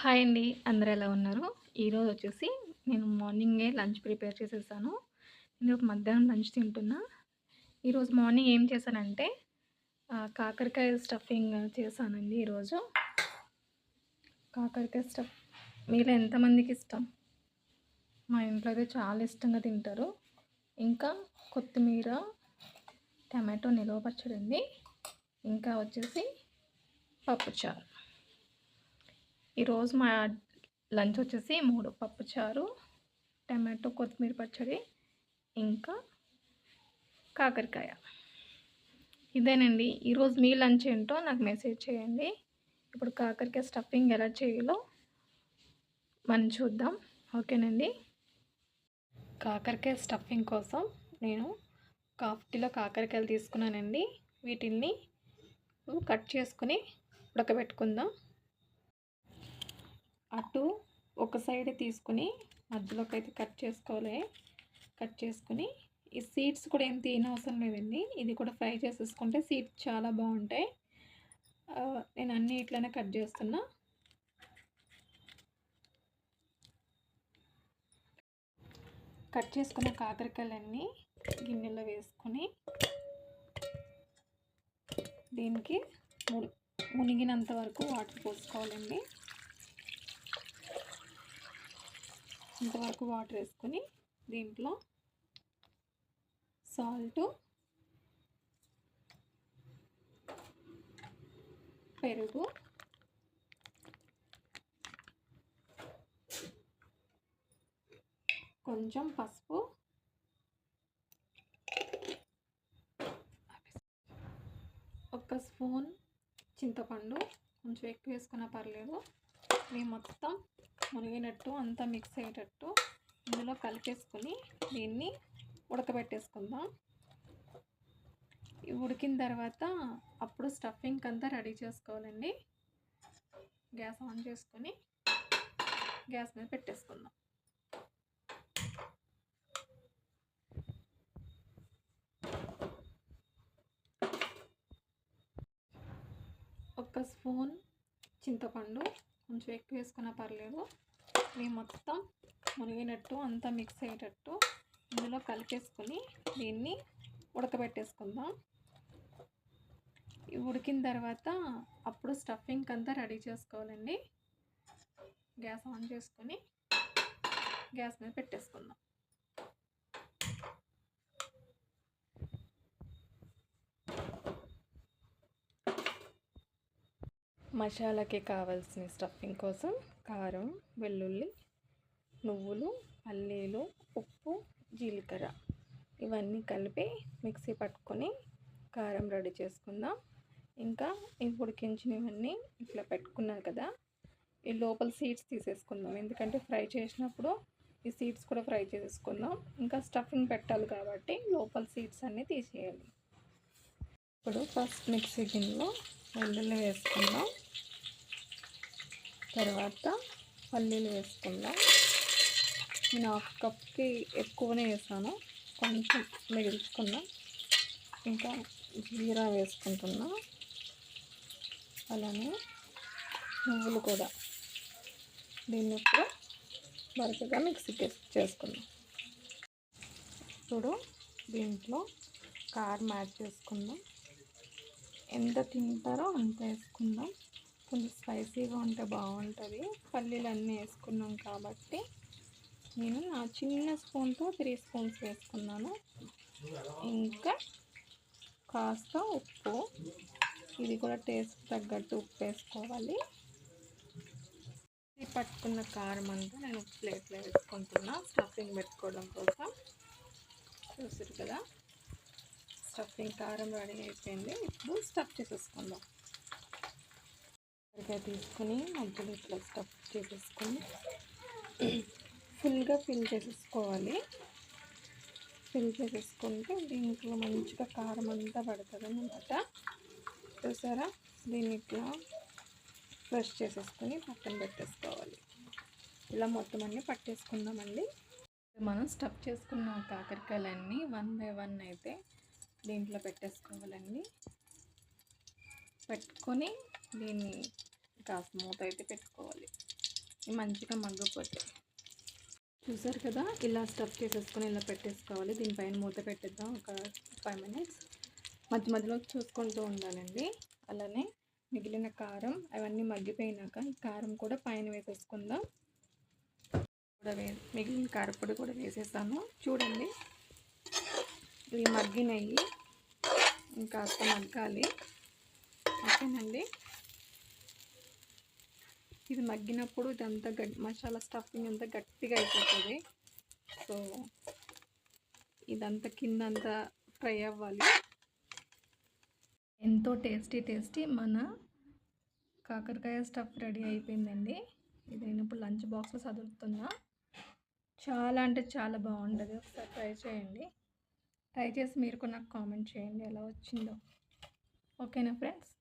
Hi అండి అందరూ ఎలా ఉన్నారు? ఈరోజు వచ్చేసి నేను మార్నింగే లంచ్ ప్రిపేర్ చేసేసాను. నేను మధ్యాహ్నం లంచ్ తింటున్నా. ఈరోజు మార్నింగ్ ఏం చేశానంటే కాకరకాయ స్టఫింగ్ చేశానండి ఈరోజు కాకరకాయ స్టఫ్ మీలో ఎంతమందికి ఇష్టం? మా ఇంట్లో అయితే చాలా ఇష్టంగా తింటారు. ఇంకా కొత్తిమీర టమాటో నిల్వ పచ్చడి ఇంకా వచ్చేసి పప్పుచారు. ఈరోజు మా లంచ్ వచ్చేసి మూడు పప్పుచారు టమాటో కొత్తిమీర పచ్చడి ఇంకా కాకరకాయ. ఇదేనండి. ఈరోజు మీ లంచ్ ఏంటో నాకు మెసేజ్ చేయండి. ఇప్పుడు కాకరకాయ స్టఫింగ్ ఎలా చేయాలో మనం చూద్దాం. ఓకేనండి? కాకరకాయ స్టఫింగ్ కోసం నేను కాఫ్టీలో హాఫ్ కిలో కాకరకాయలు తీసుకున్నానండి. వీటిల్ని కట్ చేసుకుని ఉడకబెట్టుకుందాం. అటు ఒక సైడ్ తీసుకుని మధ్యలోకి అయితే కట్ చేసుకోవాలి. కట్ చేసుకుని ఈ సీడ్స్ కూడా ఏం తీయనవసరం లేదండి. ఇది కూడా ఫ్రై చేసేసుకుంటే సీడ్స్ చాలా బాగుంటాయి. నేను అన్నీ ఇట్లనే కట్ చేస్తున్నా. కట్ చేసుకున్న కాకరకాయలన్నీ గిన్నెలో వేసుకొని దీనికి మునిగినంత వరకు వాటర్ పోసుకోవాలండి. ఇంతవరకు వాటర్ వేసుకొని దీంట్లో సాల్ట్ పెరుగు కొంచెం పసుపు. ఒక స్పూన్ చింతపండు కొంచెం ఎక్కువ వేసుకున్నా పర్లేదు. మేము మొత్తం మునిగినట్టు అంతా మిక్స్ అయ్యేటట్టు ఇందులో కలిపేసుకొని దీన్ని ఉడకబెట్టేసుకుందాం. ఉడికిన తర్వాత అప్పుడు స్టఫింగ్ అంతా రెడీ చేసుకోవాలండి. గ్యాస్ ఆన్ చేసుకొని గ్యాస్ మీద పెట్టేసుకుందాం. ఒక స్పూన్ చింతపండు కొంచెం ఎక్కువ వేసుకున్నా పర్లేదు. ఇవి మొత్తం మునిగినట్టు అంతా మిక్స్ అయ్యేటట్టు ఇందులో కలిపేసుకొని దీన్ని ఉడకబెట్టేసుకుందాం. ఉడికిన తర్వాత అప్పుడు స్టఫింగ్ అంతా రెడీ చేసుకోవాలండి. గ్యాస్ ఆన్ చేసుకొని గ్యాస్ మీద పెట్టేసుకుందాం. మసాలాకి కావాల్సిన స్టఫింగ్ కోసం కారం వెల్లుల్లి నువ్వులు పల్లీలు ఉప్పు జీలకర్ర ఇవన్నీ కలిపి మిక్సీ పట్టుకొని కారం రెడీ చేసుకుందాం. ఇంకా ఈ ఉడికించినవన్నీ ఇట్లా పెట్టుకున్నాను కదా ఈ లోపల సీడ్స్ తీసేసుకుందాం. ఎందుకంటే ఫ్రై చేసినప్పుడు ఈ సీడ్స్ కూడా ఫ్రై చేసేసుకుందాం ఇంకా స్టఫింగ్ పెట్టాలి కాబట్టి లోపల సీడ్స్ అన్నీ తీసేయాలి. ఇప్పుడు ఫస్ట్ మిక్సీ గిన్నెలో వెల్లుల్లి వేసుకుందాం. తర్వాత పల్లీలు వేసుకుందాం. నేను హాఫ్ కప్కి ఎక్కువనే వేసాను. కొంచెం మిగిల్చుకుందాం ఇంకా జీరా వేసుకుంటున్నా. అలానే నువ్వులు కూడా. దీన్ని ఇప్పుడు వరకుగా మిక్సీ చేసుకుందాం. ఇప్పుడు దీంట్లో కారం యాడ్ చేసుకుందాం. ఎంత తింటారో అంత వేసుకుందాం. కొంచెం స్పైసీగా ఉంటే బాగుంటుంది. పల్లీలు అన్నీ వేసుకున్నాం కాబట్టి నేను నా చిన్న స్పూన్తో త్రీ స్పూన్స్ వేసుకున్నాను. ఇంకా కాస్త ఉప్పు. ఇది కూడా టేస్ట్ తగ్గట్టు ఉప్పు వేసుకోవాలి. ఇది పట్టుకున్న కారం అంతా నేను ప్లేట్లో వేసుకుంటున్నా. స్టఫింగ్ పెట్టుకోవడం కోసం. చూసారు కదా? స్టఫింగ్ కారం రెడీ అయిపోయింది. ఇప్పుడు స్టఫ్ చేసేసుకుందాం. సరిగ్గా తీసుకుని మధ్యలో ఇట్లా స్టఫ్ చేసేసుకుని ఫుల్గా ఫిల్ చేసేసుకోవాలి. ఫిల్ చేసేసుకుంటే దీంట్లో మంచిగా కారం అంతా పడుతుంది అనమాట చూసారా? దీన్ని ఇట్లా ఫ్రెష్ చేసేసుకుని పక్కన పెట్టేసుకోవాలి. ఇలా మొత్తం అన్నీ పట్టేసుకుందామండి. మనం స్టఫ్ చేసుకున్న కాకరకాయలన్నీ వన్ బై వన్ అయితే దీంట్లో పెట్టేసుకోవాలండి. పెట్టుకొని దీన్ని కాస్త మూత అయితే పెట్టుకోవాలి. మంచిగా మగ్గిపోతే. చూసారు కదా? ఇలా స్టఫ్ చేసేసుకొని ఇలా పెట్టేసుకోవాలి. దీనిపైన మూత పెట్టేద్దాం ఒక ఫైవ్ మినిట్స్ మధ్య మధ్యలో చూసుకుంటూ ఉండాలండి. అలానే మిగిలిన కారం అవన్నీ మగ్గిపోయినాక ఈ కారం కూడా పైన వేసేసుకుందాం. కూడా వే మిగిలిన కారపొడి కూడా వేసేసాను. చూడండి. ఇవి మగ్గినవి ఇంకాస్త మగ్గాలి. ఓకేనండి? ఇది మగ్గినప్పుడు ఇదంతా గట్ మసాలా స్టఫింగ్ అంతా గట్టిగా అయిపోతుంది. సో ఇదంతా కింద అంతా ఫ్రై అవ్వాలి. ఎంతో టేస్టీ టేస్టీ మన కాకరకాయ స్టఫ్ రెడీ అయిపోయిందండి. ఇది నేను ఇప్పుడు లంచ్ బాక్స్లో చదువుతున్నా. చాలా అంటే చాలా బాగుంటుంది. ఒకసారి ట్రై చేయండి. ట్రై చేసి మీరు కూడా నాకు కామెంట్ చేయండి ఎలా వచ్చిందో. ఓకేనా ఫ్రెండ్స్?